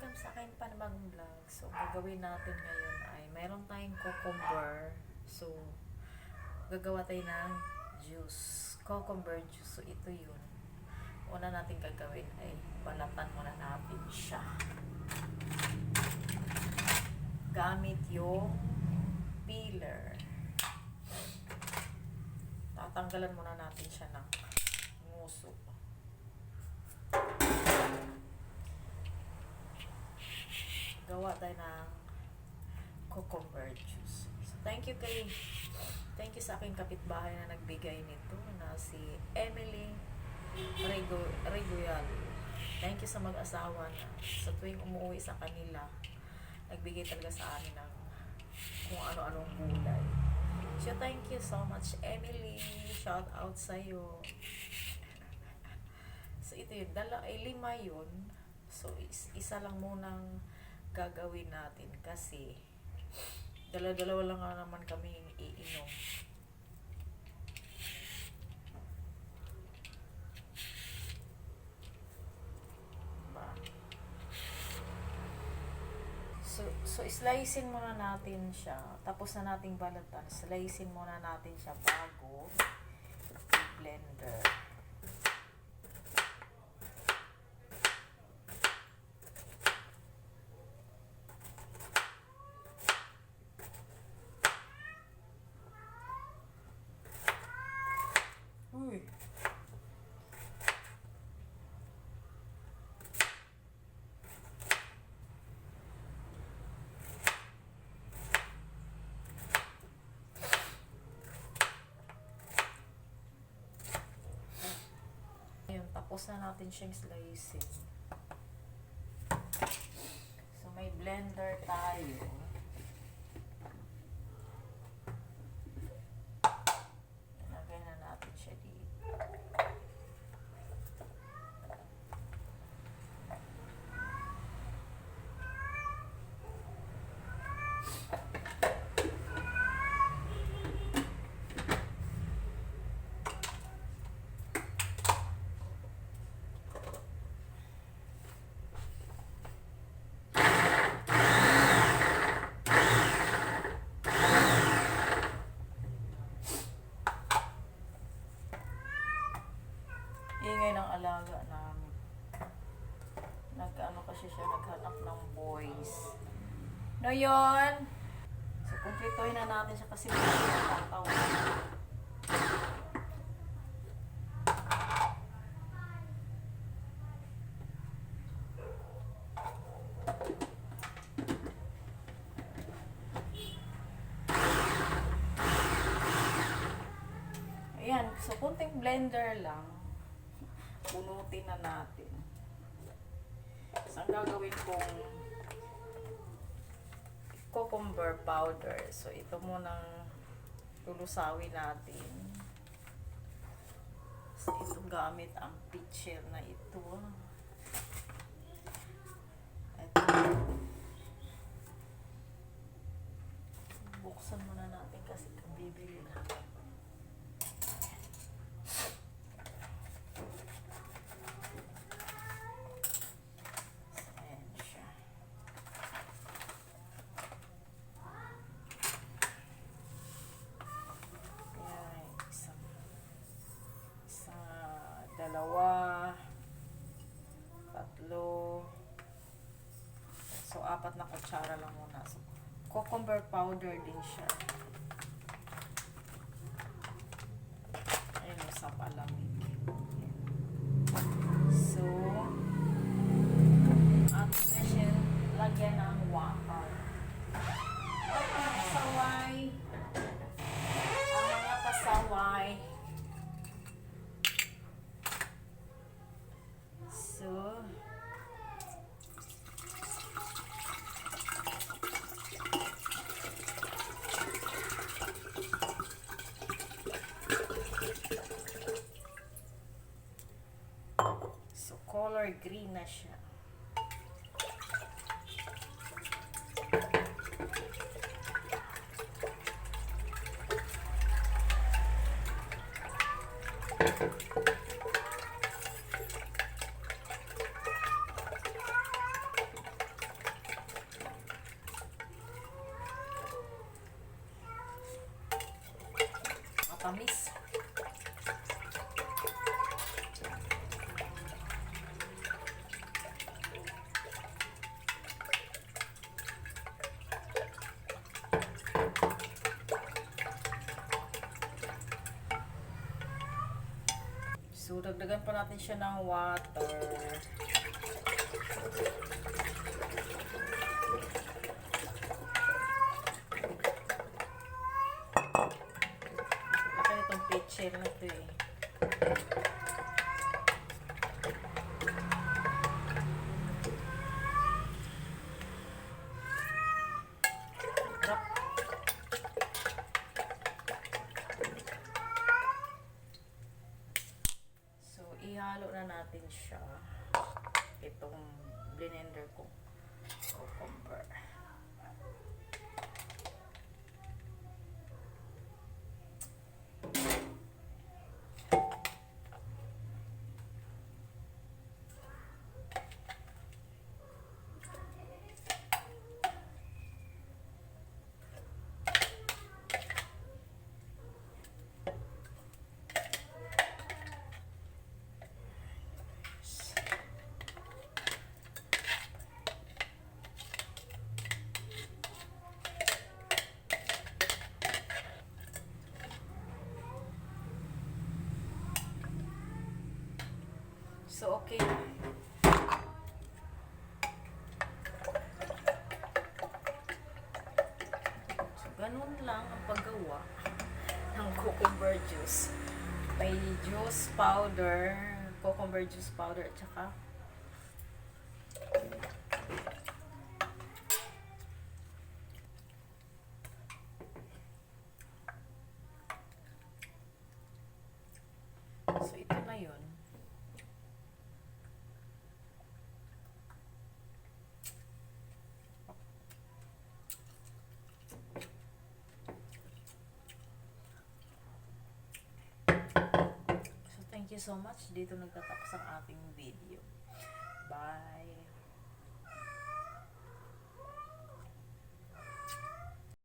welcome sa akin panibagong vlog. So, gagawin natin ngayon ay mayroon tayong cucumber. So, gagawa tayo ng juice. Cucumber juice. So, ito yun. Una natin gagawin ay balatan muna natin siya. Gamit yung peeler. Tatanggalan muna natin siya ng nguso. Tayo ng cucumber juice. So, thank you kay thank you sa aking kapitbahay na nagbigay nito na si Emily Rego, Regoyal. Thank you sa mag-asawa na sa tuwing umuwi sa kanila, nagbigay talaga sa amin ng kung ano-anong gulay. So, thank you so much, Emily. Shout out sa'yo. So, ito yun. Dala, ay lima yun. So, is, isa lang munang gagawin natin kasi dala-dalawa lang naman kami iinom. Diba? So, so slicein muna natin siya. Tapos na nating balatan. Slicein muna natin siya bago tapos na natin siyang slicing. So, may blender tayo. Ilagay na natin siya dito. Ingay ng alaga namin. Nag-ano kasi siya, naghanap ng boys. No yun? So, kumplituhin na natin siya kasi may tatawa. Ayan, so kunting blender lang. Bunutin na natin. So, ang gagawin kong cucumber powder. So, ito munang lulusawin natin. So, ito gamit ang pitcher na ito. Ito. Buksan muna natin kasi bibili na. Ayan siya. Ayan, isang, isa, dalawa, tatlo, so apat na kutsara lang muna. So, cucumber powder din siya. Ayun, sa palamig. Ayan. So, atin na siya lagyan ng water. At mga pasaway, ang mga pasaway. So, So, color green na siya. So, dagdagan pa natin siya ng water. Laki nitong pitcher na to eh. Sarap. So, ihalo na natin siya. Itong blender ko. Cucumber. So, okay. So, ganun lang ang paggawa ng cucumber juice. May juice powder, cucumber juice powder, at saka So, ito na yun. So, thank you so much. Dito nagtatapos ang ating video. Bye!